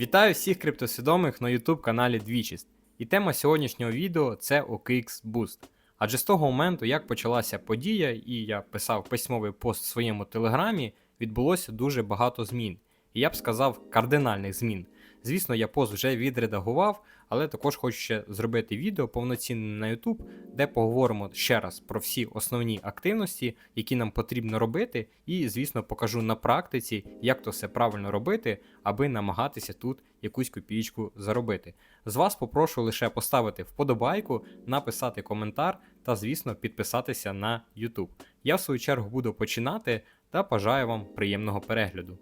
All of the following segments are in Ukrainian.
Вітаю всіх криптосвідомих на YouTube каналі Двічість. І тема сьогоднішнього відео це OKX Boost. Адже з того моменту, як почалася подія, і я писав письмовий пост в своєму телеграмі, відбулося дуже багато змін. І я б сказав, кардинальних змін. Звісно, я пост вже відредагував, але також хочу ще зробити відео повноцінне на YouTube, де поговоримо ще раз про всі основні активності, які нам потрібно робити, і, звісно, покажу на практиці, як то все правильно робити, аби намагатися тут якусь копійку заробити. З вас попрошу лише поставити вподобайку, написати коментар та, звісно, підписатися на YouTube. Я в свою чергу буду починати та бажаю вам приємного перегляду.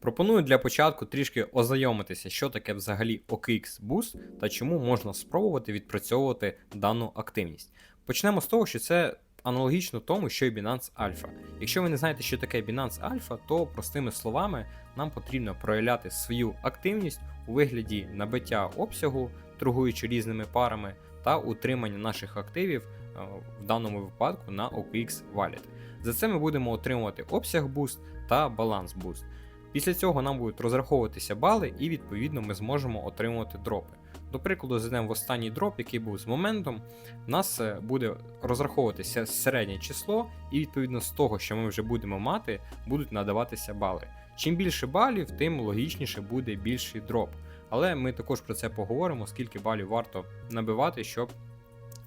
Пропоную для початку трішки ознайомитися, що таке взагалі OKX Boost та чому можна спробувати відпрацьовувати дану активність. Почнемо з того, що це аналогічно тому, що і Binance Alpha. Якщо ви не знаєте, що таке Binance Alpha, то простими словами нам потрібно проявляти свою активність у вигляді набиття обсягу, торгуючи різними парами, та утримання наших активів е, в даному випадку на OKX Wallet. За це ми будемо отримувати обсяг Boost та баланс Boost. Після цього нам будуть розраховуватися бали, і відповідно ми зможемо отримувати дропи. До прикладу, зайдемо в останній дроп, який був з моментом. У нас е, буде розраховуватися середнє число, і відповідно з того, що ми вже будемо мати, будуть надаватися бали. Чим більше балів, тим логічніше буде більший дроп. Але ми також про це поговоримо, скільки балів варто набивати, щоб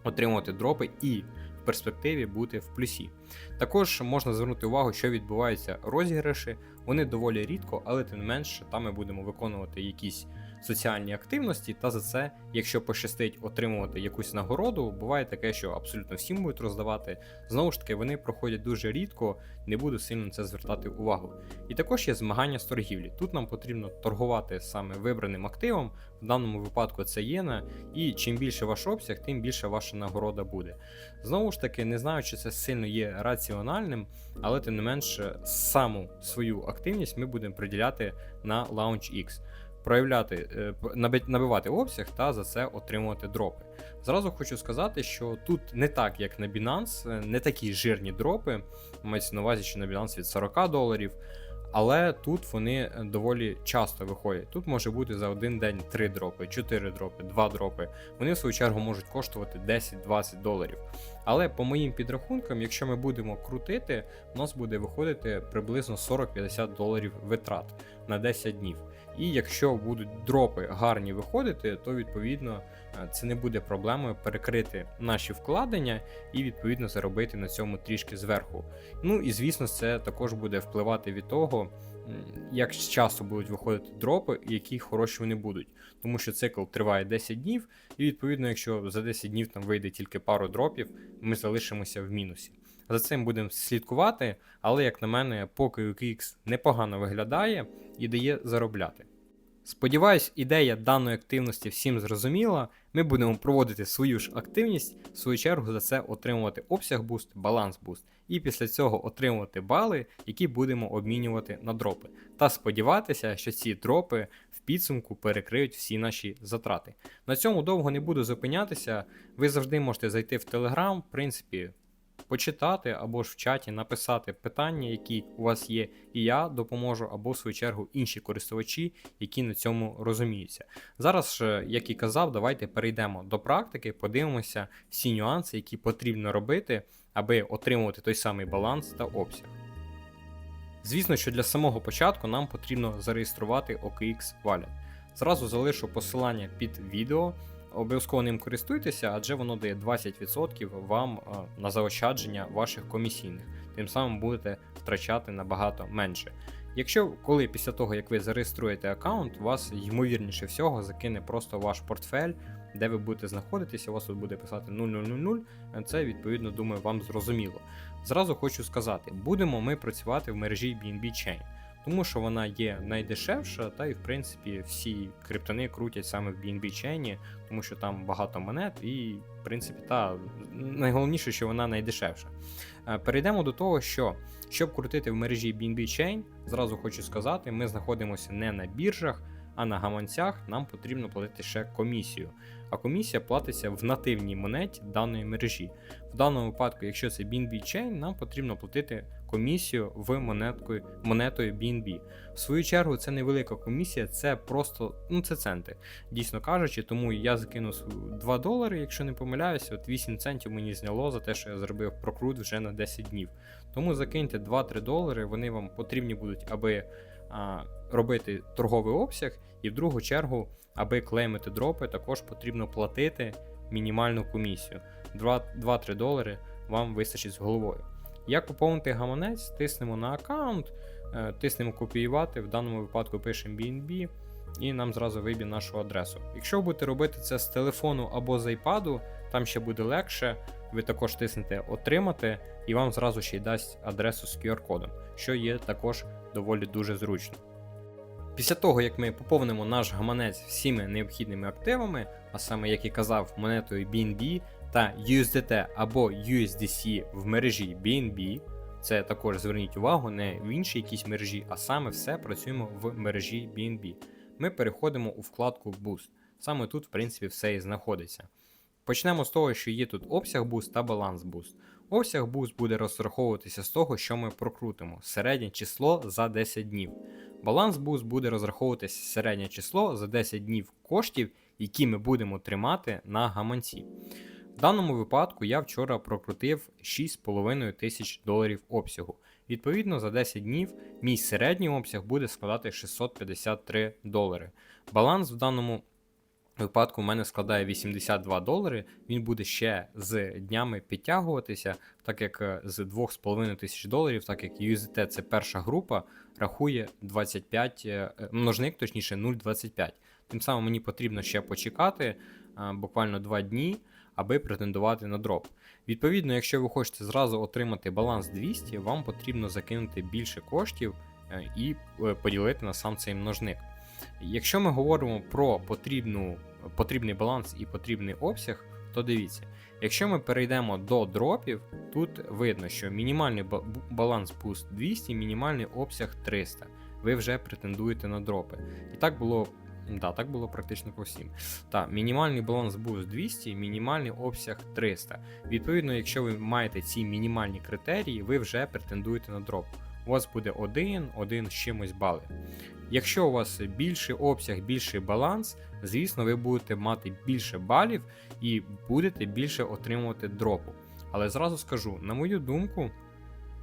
отримувати дропи і перспективі бути в плюсі. Також можна звернути увагу, що відбуваються розіграші. Вони доволі рідко, але тим не менше там ми будемо виконувати якісь соціальні активності, та за це, якщо пощастить отримувати якусь нагороду, буває таке, що абсолютно всім будуть роздавати. Знову ж таки, вони проходять дуже рідко, не буду сильно на це звертати увагу. І також є змагання з торгівлі. Тут нам потрібно торгувати саме вибраним активом, в даному випадку це єна, і чим більше ваш обсяг, тим більше ваша нагорода буде. Знову ж таки, не знаю, чи це сильно є раціональним, але тим не менше, саму свою активність ми будемо приділяти на LaunchX. Проявляти, е, набивати обсяг та за це отримувати дропи. Зразу хочу сказати, що тут не так, як на Binance, е, не такі жирні дропи. Мається на увазі, що на Binance від 40 доларів. Але тут вони доволі часто виходять. Тут може бути за один день 3 дропи, 4 дропи, 2 дропи. Вони в свою чергу можуть коштувати 10-20 доларів. Але по моїм підрахункам, якщо ми будемо крутити, у нас буде виходити приблизно 40-50 доларів витрат на 10 днів. І якщо будуть дропи гарні виходити, то відповідно е, це не буде проблемою перекрити наші вкладення і відповідно заробити на цьому трішки зверху. Ну і звісно, це також буде впливати від того, як часто будуть виходити дропи які хороші вони будуть. Тому що цикл триває 10 днів, і відповідно, якщо за 10 днів там вийде тільки пару дропів, ми залишимося в мінусі. За цим будемо слідкувати, але як на мене, поки UKX непогано виглядає і дає заробляти. Сподіваюсь, ідея даної активності всім зрозуміла. Ми будемо проводити свою ж активність, в свою чергу за це отримувати обсяг буст, баланс буст, і після цього отримувати бали, які будемо обмінювати на дропи. Та сподіватися, що ці дропи в підсумку перекриють всі наші затрати. На цьому довго не буду зупинятися. Ви завжди можете зайти в Telegram, в принципі. Почитати або ж в чаті написати питання, які у вас є, і я допоможу, або в свою чергу інші користувачі, які на цьому розуміються. Зараз як і казав, давайте перейдемо до практики, подивимося всі нюанси, які потрібно робити, аби отримувати той самий баланс та обсяг. Звісно, що для самого початку нам потрібно зареєструвати OKX Wallet. Зразу залишу посилання під відео. Обов'язково ним користуйтеся, адже воно дає 20% вам е, на заощадження ваших комісійних, тим самим будете втрачати набагато менше. Якщо коли після того, як ви зареєструєте аккаунт, вас ймовірніше всього закине просто ваш портфель, де ви будете знаходитися, у вас тут буде писати 0000, це відповідно думаю вам зрозуміло. Зразу хочу сказати, будемо ми працювати в мережі BNB Chain тому що вона є найдешевша, та і в принципі всі криптони крутять саме в BNB Chain, тому що там багато монет, і в принципі та найголовніше, що вона найдешевша. Е, Перейдемо до того, що щоб крутити в мережі BNB Chain, зразу хочу сказати, ми знаходимося не на біржах. А на гаманцях нам потрібно платити ще комісію. А комісія платиться в нативній монеті даної мережі. В даному випадку, якщо це BNB Chain, нам потрібно платити комісію в монеткою, монетою BNB. В свою чергу, це невелика комісія, це просто ну це центи, дійсно кажучи, тому я закинув 2 долари, якщо не помиляюся, от 8 центів мені зняло за те, що я зробив прокрут вже на 10 днів. Тому закиньте 2-3 долари, вони вам потрібні будуть, аби а, робити торговий обсяг, і в другу чергу, аби клеймити дропи, також потрібно платити мінімальну комісію. 2-3 долари вам вистачить з головою. Як поповнити гаманець, тиснемо на аккаунт, е, тиснемо копіювати, в даному випадку пишемо BNB і нам зразу виб'є нашу адресу. Якщо ви будете робити це з телефону або з iPad, там ще буде легше, ви також тиснете Отримати, і вам зразу ще й дасть адресу з QR-кодом, що є також доволі дуже зручно. Після того, як ми поповнимо наш гаманець всіми необхідними активами, а саме, як і казав, монетою BNB та USDT або USDC в мережі BNB, це також зверніть увагу, не в іншій якійсь мережі, а саме все працюємо в мережі BNB. Ми переходимо у вкладку Boost. Саме тут, в принципі, все і знаходиться. Почнемо з того, що є тут обсяг Boost та баланс Boost. Обсяг Boost буде розраховуватися з того, що ми прокрутимо середнє число за 10 днів. Баланс Boost буде розраховуватися середнє число за 10 днів коштів, які ми будемо тримати на гаманці. В даному випадку я вчора прокрутив 6,5 тисяч доларів обсягу. Відповідно, за 10 днів мій середній обсяг буде складати 653 долари. Баланс в даному випадку в мене складає 82 долари. Він буде ще з днями підтягуватися, так як е, з 2,5 тисяч доларів, так як USDT це перша група, рахує 25 е, множник, точніше 0,25. Тим самим мені потрібно ще почекати е, буквально 2 дні, аби претендувати на дроп. Відповідно, якщо ви хочете зразу отримати баланс 200, вам потрібно закинути більше коштів е, і е, поділити на сам цей множник. Якщо ми говоримо про потрібну, потрібний баланс і потрібний обсяг, то дивіться, якщо ми перейдемо до дропів, тут видно, що мінімальний баланс Boost 200, мінімальний обсяг 300. Ви вже претендуєте на дропи. І так було. Да, так було практично по всім. Так, мінімальний баланс Boost 200, мінімальний обсяг 300. Відповідно, якщо ви маєте ці мінімальні критерії, ви вже претендуєте на дроп. У вас буде 1, 1 з чимось бали. Якщо у вас більший обсяг, більший баланс, звісно, ви будете мати більше балів і будете більше отримувати дропу. Але зразу скажу, на мою думку,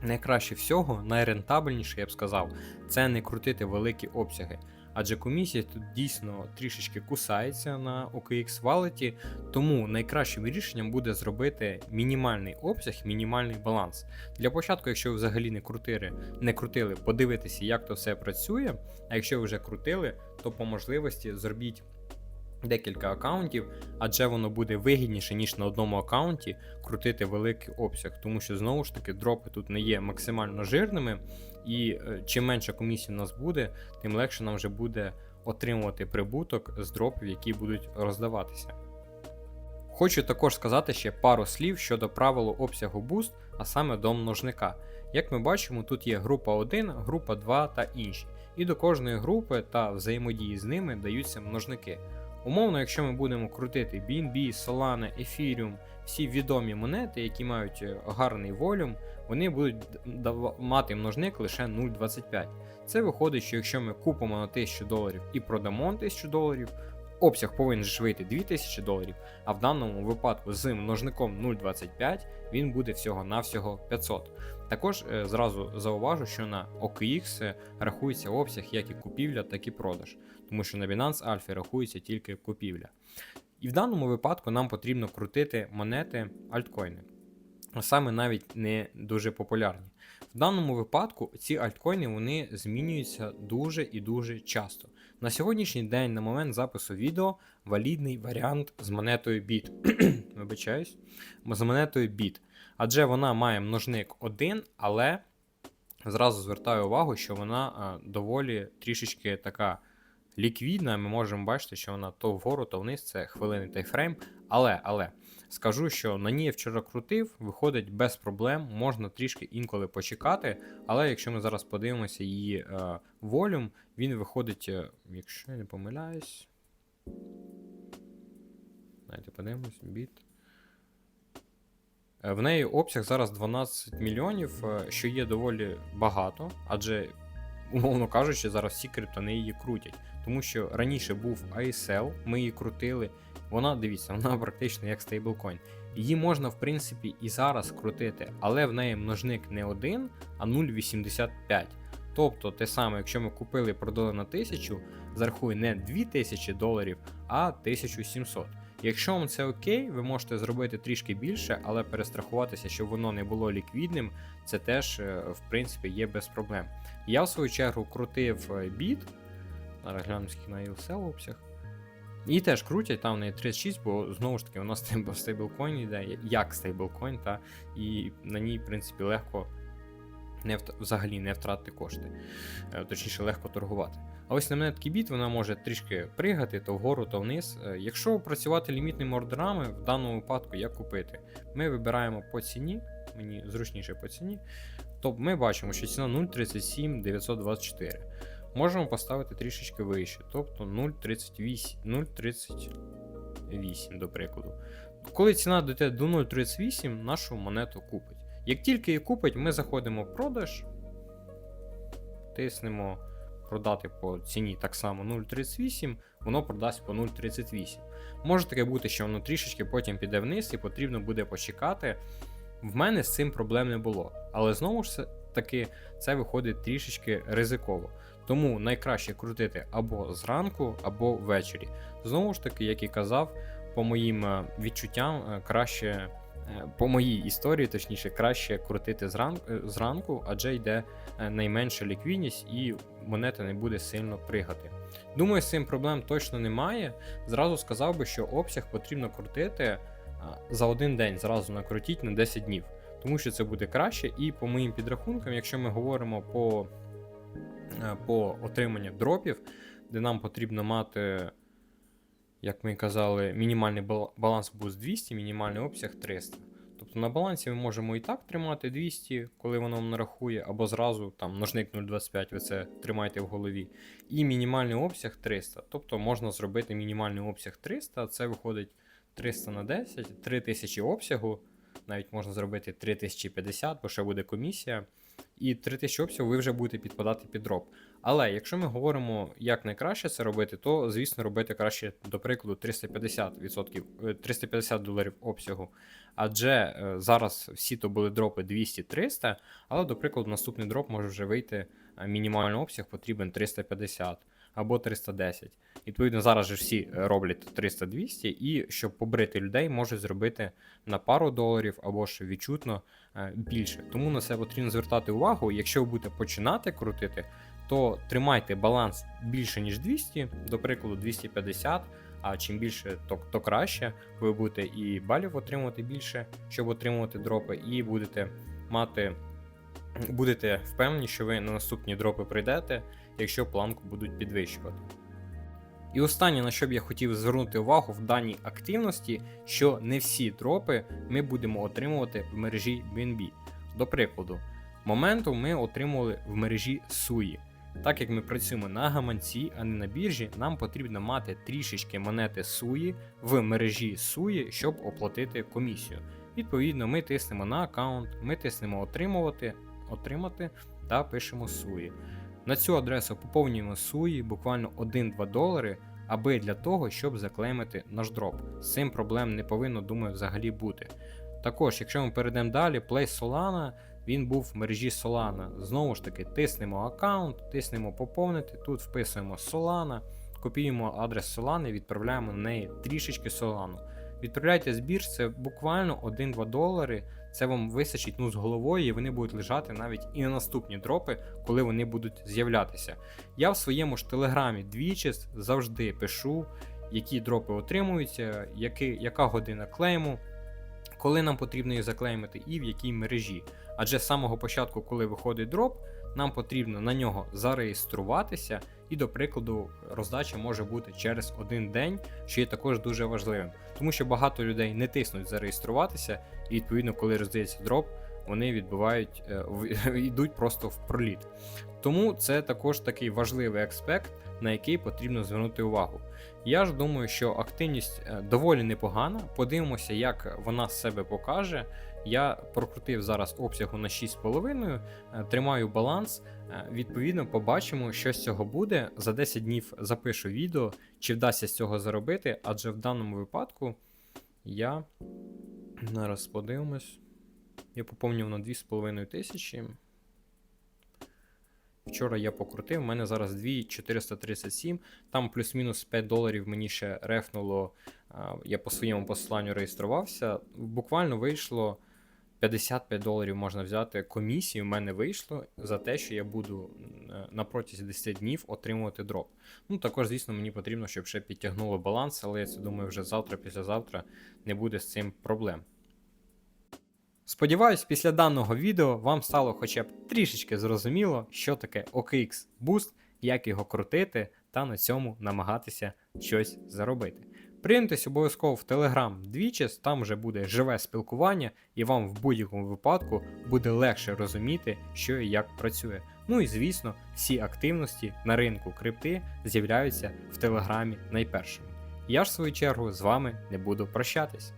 найкраще всього, найрентабельніше, я б сказав, це не крутити великі обсяги. Адже комісія тут дійсно трішечки кусається на OKX Wallet, тому найкращим рішенням буде зробити мінімальний обсяг, мінімальний баланс. Для початку, якщо ви взагалі не крутили, не крутили, подивитися, як то все працює. А якщо ви вже крутили, то по можливості зробіть декілька аккаунтів, адже воно буде вигідніше, ніж на одному аккаунті крутити великий обсяг, тому що знову ж таки дропи тут не є максимально жирними, і е, чим менша комісія у нас буде, тим легше нам вже буде отримувати прибуток з дропів, які будуть роздаватися. Хочу також сказати ще пару слів щодо правилу обсягу Boost, а саме до множника. Як ми бачимо, тут є група 1, група 2 та інші. І до кожної групи та взаємодії з ними даються множники. Умовно, якщо ми будемо крутити BNB, Solana, Ethereum, всі відомі монети, які мають е, гарний волюм, вони будуть мати множник лише 0,25. Це виходить, що якщо ми купимо на 1000 доларів і продамо на 1000 доларів, обсяг повинен ж вийти 2000 доларів, а в даному випадку з множником 0,25 він буде всього-навсього 500. Також е, зразу зауважу, що на OKX е, рахується обсяг як і купівля, так і продаж, тому що на Binance Alpha рахується тільки купівля. І в даному випадку нам потрібно крутити монети альткоїни, а саме навіть не дуже популярні. В даному випадку ці альткоїни вони змінюються дуже і дуже часто. На сьогоднішній день, на момент запису відео, валідний варіант з монетою BIT. Вибачаюсь, з монетою BIT. Адже вона має множник 1, але зразу звертаю увагу, що вона а, доволі трішечки така ліквідна. Ми можемо бачити, що вона то вгору, то вниз, це хвилинний тайфрейм. Але, але скажу, що на ній я вчора крутив, виходить без проблем, можна трішки інколи почекати, але якщо ми зараз подивимося її е, волюм, він виходить, е, якщо я не помиляюсь. Давайте подивимось, біт. Е, В неї обсяг зараз 12 мільйонів, е, що є доволі багато, адже, умовно кажучи, зараз всі криптони її крутять. Тому що раніше був ASL, ми її крутили. Вона, дивіться, вона практично як стейблкоін. Її можна, в принципі, і зараз крутити, але в неї множник не 1, а 0,85. Тобто, те саме, якщо ми купили і продали на 1000, зарахує не 2000 доларів, а 1700. Якщо вам це окей, ви можете зробити трішки більше, але перестрахуватися, щоб воно не було ліквідним, це теж, е, в принципі, є без проблем. Я в свою чергу крутив е, біт. Зараз глянемо, на ELSL обсяг. І теж крутять, там в неї 36, бо знову ж таки у нас в стейблкоін йде, як стейблкоін, та, і на ній, в принципі, легко не взагалі не втратити кошти. Е, Точніше, легко торгувати. А ось на мене такий біт, вона може трішки пригати то вгору, то вниз. Е, Якщо працювати лімітними ордерами, в даному випадку як купити? Ми вибираємо по ціні, мені зручніше по ціні. То ми бачимо, що ціна 0,37 924. Можемо поставити трішечки вище, тобто 0,38, 0,38, до прикладу. Коли ціна дійде до 0,38, нашу монету купить. Як тільки її купить, ми заходимо в продаж, тиснемо продати по ціні так само 0,38, воно продасть по 0,38. Може таке бути, що воно трішечки потім піде вниз і потрібно буде почекати. В мене з цим проблем не було. Але знову ж таки, це виходить трішечки ризиково. Тому найкраще крутити або зранку, або ввечері. Знову ж таки, як і казав, по моїм е, відчуттям, е, краще, по моїй історії, точніше, краще крутити зранку, зранку, адже йде е, найменша ліквідність і монета не буде сильно пригати. Думаю, з цим проблем точно немає. Зразу сказав би, що обсяг потрібно крутити за один день, зразу накрутіть на 10 днів. Тому що це буде краще, і по моїм підрахункам, якщо ми говоримо по, е, по отриманню дропів, де нам потрібно мати, як ми казали, мінімальний баланс був 200, мінімальний обсяг 300. Тобто на балансі ми можемо і так тримати 200, коли воно вам нарахує, або зразу там множник 0,25, ви це тримайте в голові. І мінімальний обсяг 300. Тобто можна зробити мінімальний обсяг 300, це виходить 300 на 10, 3000 обсягу. Навіть можна зробити 3050, бо ще буде комісія. І 3000 обсягу ви вже будете підпадати під дроп. Але якщо ми говоримо, як найкраще це робити, то звісно робити краще, до прикладу, 350%, е, 350 доларів обсягу. Адже е, зараз всі то були дропи 200-300, але, до прикладу, наступний дроп може вже вийти е, мінімальний обсяг потрібен 350 або 310. Відповідно, зараз же всі е, роблять 300-200, і щоб побрити людей, можуть зробити на пару доларів або ж відчутно е, більше. Тому на це потрібно звертати увагу. Якщо ви будете починати крутити, то тримайте баланс більше, ніж 200, до прикладу, 250. А чим більше, то, то краще. Ви будете і балів отримувати більше, щоб отримувати дропи, і будете мати. Будете впевнені, що ви на наступні дропи прийдете, якщо планку будуть підвищувати. І останнє, на що б я хотів звернути увагу в даній активності, що не всі дропи ми будемо отримувати в мережі BNB. До прикладу, моменту ми отримували в мережі SUI. Так як ми працюємо на гаманці, а не на біржі, нам потрібно мати трішечки монети SUI в мережі SUI, щоб оплатити комісію. Відповідно, ми тиснемо на аккаунт, ми тиснемо отримувати, отримати та пишемо SUI. На цю адресу поповнюємо SUI буквально 1-2 долари, аби для того, щоб заклеймити наш дроп. З цим проблем не повинно, думаю, взагалі бути. Також, якщо ми перейдемо далі, Play Solana, він був в мережі Solana. Знову ж таки, тиснемо аккаунт, тиснемо поповнити, тут вписуємо Solana, копіюємо адрес Solana, і відправляємо на неї трішечки Solana. Відправляйте збір, це буквально 1-2 долари. Це вам висачить ну з головою, і вони будуть лежати навіть і на наступні дропи, коли вони будуть з'являтися. Я в своєму ж телеграмі двічі завжди пишу, які дропи отримуються, які, яка година клейму. коли нам потрібно їх заклеймити і в якій мережі. Адже з самого початку, коли виходить дроп, нам потрібно на нього зареєструватися, і, до прикладу, роздача може бути через один день, що є також дуже важливим, тому що багато людей не тиснуть зареєструватися, і відповідно, коли роздається дроп, вони відбувають е, йдуть просто в проліт. Тому це також такий важливий аспект, на який потрібно звернути увагу. Я ж думаю, що активність е, доволі непогана. Подивимося, як вона себе покаже. Я прокрутив зараз обсягу на 6,5, е, тримаю баланс. Е, Відповідно, побачимо, що з цього буде. За 10 днів запишу відео, чи вдасться з цього заробити, адже в даному випадку я зараз подивимось. Я поповнив на 2,5 тисячі. Вчора я покрутив, у мене зараз 2,437, там плюс-мінус 5 доларів мені ще рефнуло. Я по своєму посиланню реєструвався. Буквально вийшло 55 доларів можна взяти комісію. в мене вийшло за те, що я буду е, на протязі 10 днів отримувати дроп. Ну також, звісно, мені потрібно, щоб ще підтягнуло баланс, але я це думаю, вже завтра, післязавтра не буде з цим проблем. Сподіваюсь, після даного відео вам стало хоча б трішечки зрозуміло, що таке OKX Boost, як його крутити та на цьому намагатися щось заробити. Приємтесь обов'язково в Telegram Двічес, там вже буде живе спілкування, і вам в будь-якому випадку буде легше розуміти, що і як працює. Ну і звісно, всі активності на ринку крипти з'являються в Телеграмі найпершими. Я ж в свою чергу з вами не буду прощатись.